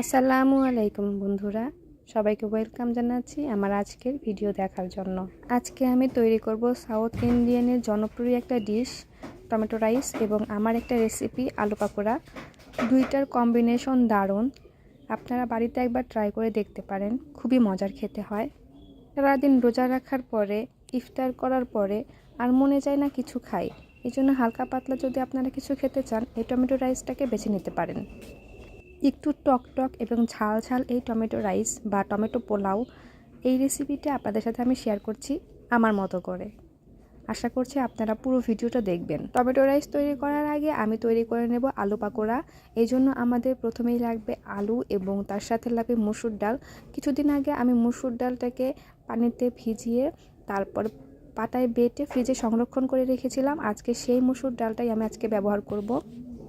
আসসালামু আলাইকুম বন্ধুরা। সবাইকে ওয়েলকাম জানাচ্ছি আমার আজকের ভিডিও দেখার জন্য। আজকে আমি তৈরি করব সাউথ ইন্ডিয়ানের জনপ্রিয় একটা ডিশ, টমেটো রাইস এবং আমার একটা রেসিপি আলু পাকোড়া। দুইটার কম্বিনেশন দারুণ। আপনারা বাড়িতে একবার ট্রাই করে দেখতে পারেন, খুবই মজার খেতে হয়। সারাদিন রোজা রাখার পরে, ইফতার করার পরে আর মনে চায় না কিছু খাই। এই জন্য হালকা পাতলা যদি আপনারা কিছু খেতে চান, এই টমেটো রাইসটাকে বেছে নিতে পারেন। একটু টক টক এবং ঝাল ঝাল এই টমেটো রাইস বা টমেটো পোলাও এই রেসিপিটা আপনাদের সাথে আমি শেয়ার করছি আমার মতো করে। আশা করছি আপনারা পুরো ভিডিওটা দেখবেন। টমেটো রাইস তৈরি করার আগে আমি তৈরি করে নেব আলু পাকোড়া। এই জন্য আমাদের প্রথমেই লাগবে আলু এবং তার সাথে লাগবে মুসুর ডাল। কিছুদিন আগে আমি মুসুর ডালটাকে পানিতে ভিজিয়ে তারপর পাটায় বেটে ফ্রিজে সংরক্ষণ করে রেখেছিলাম। আজকে সেই মুসুর ডালটাই আমি আজকে ব্যবহার করব।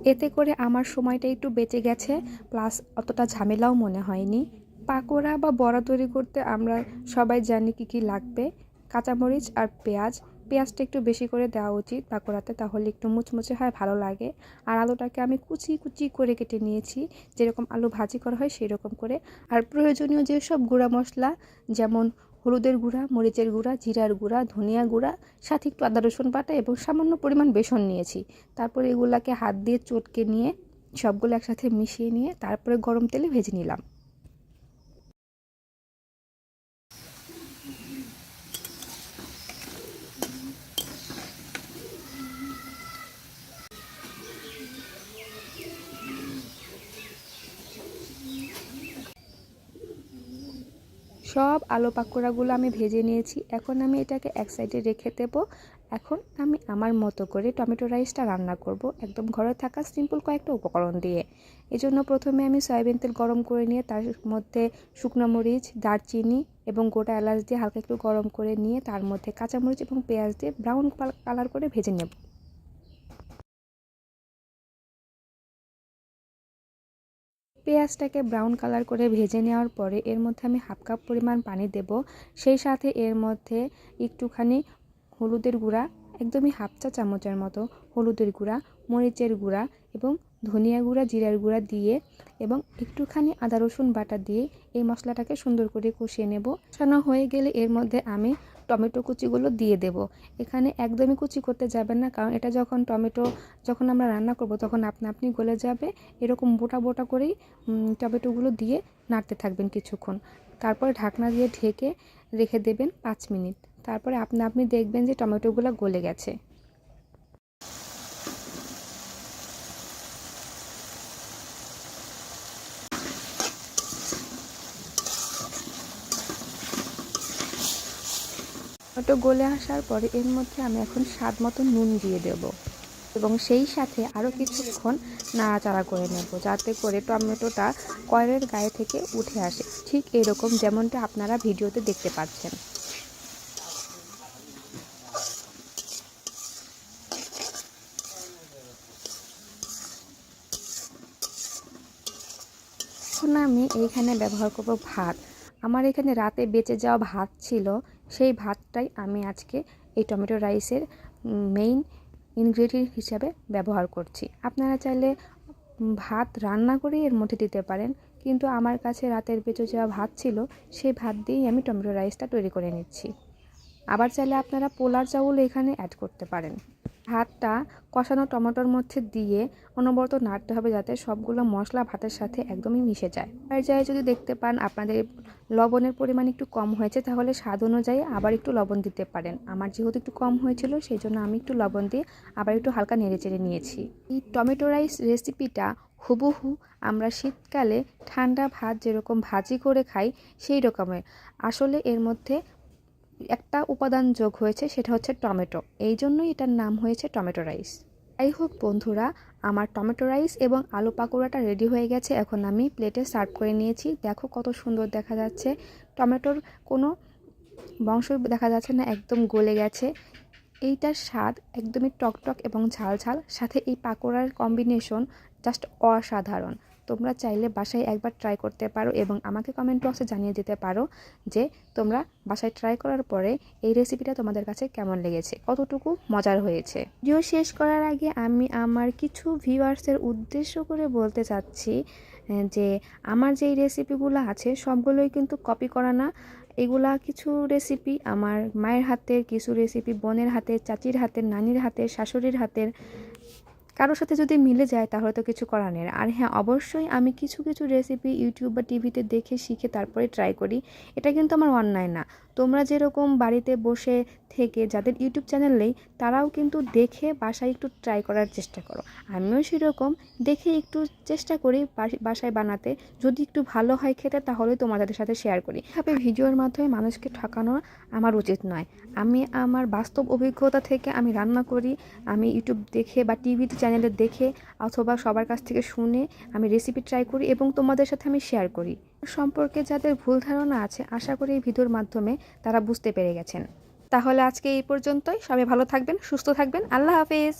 এতে করে আমার সময়টা একটু বেঁচে গেছে, প্লাস অতটা ঝামেলাও মনে হয়নি। পাকোড়া বা বড়া তৈরি করতে আমরা সবাই জানি কি কি লাগবে, কাঁচামরিচ আর পেঁয়াজ। পেঁয়াজটা একটু বেশি করে দেওয়া উচিত পাকোড়াতে, তাহলে একটু মুচমুচে হয়, ভালো লাগে। আর আলুটাকে আমি কুচি কুচি করে কেটে নিয়েছি, যেরকম আলু ভাজি করা হয় সেই রকম করে। আর প্রয়োজনীয় যেসব গুঁড়া মশলা, যেমন হলুদের গুঁড়া, মরিচের গুঁড়া, জিরার গুঁড়া, ধনিয়া গুঁড়া, সাথে একটু আদা রসুন বাটা এবং সামান্য পরিমাণ বেসন নিয়েছি। তারপরে এগুলাকে হাত দিয়ে চটকে নিয়ে সবগুলো একসাথে মিশিয়ে নিয়ে তারপরে গরম তেলে ভেজে নিলাম। সব আলু পাকোড়াগুলো আমি ভেজে নিয়েছি। এখন আমি এটাকে এক সাইডে রেখে দেব। এখন আমি আমার মতো করে টমেটো রাইসটা রান্না করব একদম ঘরে থাকা সিম্পল কয়েকটা উপকরণ দিয়ে। এজন্য প্রথমে আমি সয়াবিন তেল গরম করে নিয়ে তার মধ্যে শুকনো মরিচ, দারচিনি এবং গোটা এলাচ দিয়ে হালকা একটু গরম করে নিয়ে তার মধ্যে কাঁচামরিচ এবং পেঁয়াজ দিয়ে ব্রাউন কালার করে ভেজে নেব। পেঁয়াজটাকে ব্রাউন কালার করে ভেজে নেওয়ার পরে এর মধ্যে আমি হাফ কাপ পরিমাণ পানি দেব। সেই সাথে এর মধ্যে একটুখানি হলুদের গুঁড়া, একদমই হাফ চা চামচের মতো হলুদের গুঁড়া, মরিচের গুঁড়া এবং ধনিয়া গুঁড়া, জিরার গুঁড়া দিয়ে এবং একটুখানি আদা রসুন বাটা দিয়ে এই মশলাটাকে সুন্দর করে কষিয়ে নেব। কষানো হয়ে গেলে এর মধ্যে আমি টমেটো কুচিগুলো দিয়ে দেব। এখানে একদমই কুচি করতে যাবেন না, কারণ এটা যখন টমেটো যখন আমরা রান্না করব, তখন আপনা আপনি গলে যাবে। এরকম বোটা বোটা করেই টমেটোগুলো দিয়ে নাড়তে থাকবেন কিছুক্ষণ। তারপরে ঢাকনা দিয়ে ঢেকে রেখে দেবেন পাঁচ মিনিট। তারপরে আপনা আপনি দেখবেন যে টমেটোগুলো গলে গেছে। টমেটো গলে আসার পরে এর মধ্যে আমি এখন স্বাদ মতো নুন দিয়ে দেব। এবং সেই সাথে আরও কিছুক্ষণ নাড়াচাড়া করে নেব যাতে করে টমেটোটা কয়েলের গায়ে থেকে উঠে আসে। ঠিক এরকম যেমনটা আপনারা ভিডিওতে দেখতে পাচ্ছেন। এখন আমি এইখানে ব্যবহার করব ভাত। আমার এখানে রাতে বেঁচে যাওয়া ভাত ছিল। সেই ভাতটাই আমি আজকে এই টমেটো রাইসের মেইন ইনগ্রেডিয়েন্ট হিসাবে ব্যবহার করছি। আপনারা চাইলে ভাত রান্না করেই এর মধ্যে দিতে পারেন, কিন্তু আমার কাছে রাতের বেঁচে যাওয়া ভাত ছিল, সেই ভাত দিয়েই আমি টমেটো রাইসটা তৈরি করে নিচ্ছি। আবার চাইলে আপনারা পোলার চাউল এখানে অ্যাড করতে পারেন। ভাতটা কষানো টমেটোর মধ্যে দিয়ে অনবরত নাড়তে হবে যাতে সবগুলো মশলা ভাতের সাথে একদমই মিশে যায়। আর যাই যদি দেখতে পান আপনাদের লবণের পরিমাণ একটু কম হয়েছে, তাহলে স্বাদ অনুযায়ী আবার একটু লবণ দিতে পারেন। আমার যেহেতু একটু কম হয়েছিল সেই জন্য আমি একটু লবণ দিয়ে আবার একটু হালকা নেড়ে চেড়ে নিয়েছি। এই টমেটো রাইস রেসিপিটা হুবহু আমরা শীতকালে ঠান্ডা ভাত যেরকম ভাজি করে খাই, সেই রকমের। আসলে এর মধ্যে একটা উপাদান যোগ হয়েছে, সেটা হচ্ছে টমেটো। এই জন্যই এটার নাম হয়েছে টমেটো রাইস। যাই হোক বন্ধুরা, আমার টমেটো রাইস এবং আলু পাকোড়াটা রেডি হয়ে গেছে। এখন আমি প্লেটে সার্ভ করে নিয়েছি। দেখো কত সুন্দর দেখা যাচ্ছে। টমেটোর কোনো বংশ দেখা যাচ্ছে না, একদম গলে গেছে। এইটার স্বাদ একদমই টকটক এবং ঝাল ঝাল সাথে এই পাকোড়ার কম্বিনেশন জাস্ট অসাধারণ। তোমরা চাইলে বাসায় একবার ট্রাই করতে পারো এবং আমাকে কমেন্ট বক্সে জানিয়ে দিতে পারো যে তোমরা বাসায় ট্রাই করার পরে এই রেসিপিটা তোমাদের কাছে কেমন লেগেছে, কতটুকু মজার হয়েছে। ভিডিও শেষ করার আগে আমি আমার কিছু ভিউয়ার্সের উদ্দেশ্য করে বলতে চাচ্ছি যে আমার যেই রেসিপিগুলো আছে সবগুলোই কিন্তু কপি করা না। এগুলা কিছু রেসিপি আমার মায়ের হাতের, কিছু রেসিপি বোনের হাতের, চাচির হাতের, নানির হাতের, শাশুড়ির হাতের কারোর সাথে যদি মিলে যায় তাহলে তো কিছু করার নেই। আর হ্যাঁ অবশ্যই আমি কিছু কিছু রেসিপি ইউটিউব বা টিভিতে দেখে শিখে তারপরে ট্রাই করি। এটা কিন্তু আমার অন্যায় না। তোমরা যেরকম বাড়িতে বসে থেকে যাদের ইউটিউব চ্যানেল নেই, তারাও কিন্তু দেখে বাসায় একটু ট্রাই করার চেষ্টা করো। আমিও সেরকম দেখে একটু চেষ্টা করি বাসায় বানাতে। যদি একটু ভালো হয় খেতে তাহলে তোমাদের সাথে শেয়ার করি। এভাবে ভিডিওর মাধ্যমে মানুষকে ঠকানো আমার উচিত নয়। আমি আমার বাস্তব অভিজ্ঞতা থেকে আমি রান্না করি, আমি ইউটিউব দেখে বা টিভিতে চ্যানেলে দেখে অথবা সবার কাছ থেকে শুনে আমি রেসিপি ট্রাই করি এবং তোমাদের সাথে আমি শেয়ার করি। সম্পর্কে যাদের ভুল ধারণা আছে, আশা করি এই ভিডিওর মাধ্যমে তারা বুঝতে পেরে গেছেন। তাহলে আজকে এই পর্যন্তই। সবাই ভালো থাকবেন, সুস্থ থাকবেন। আল্লাহ হাফেজ।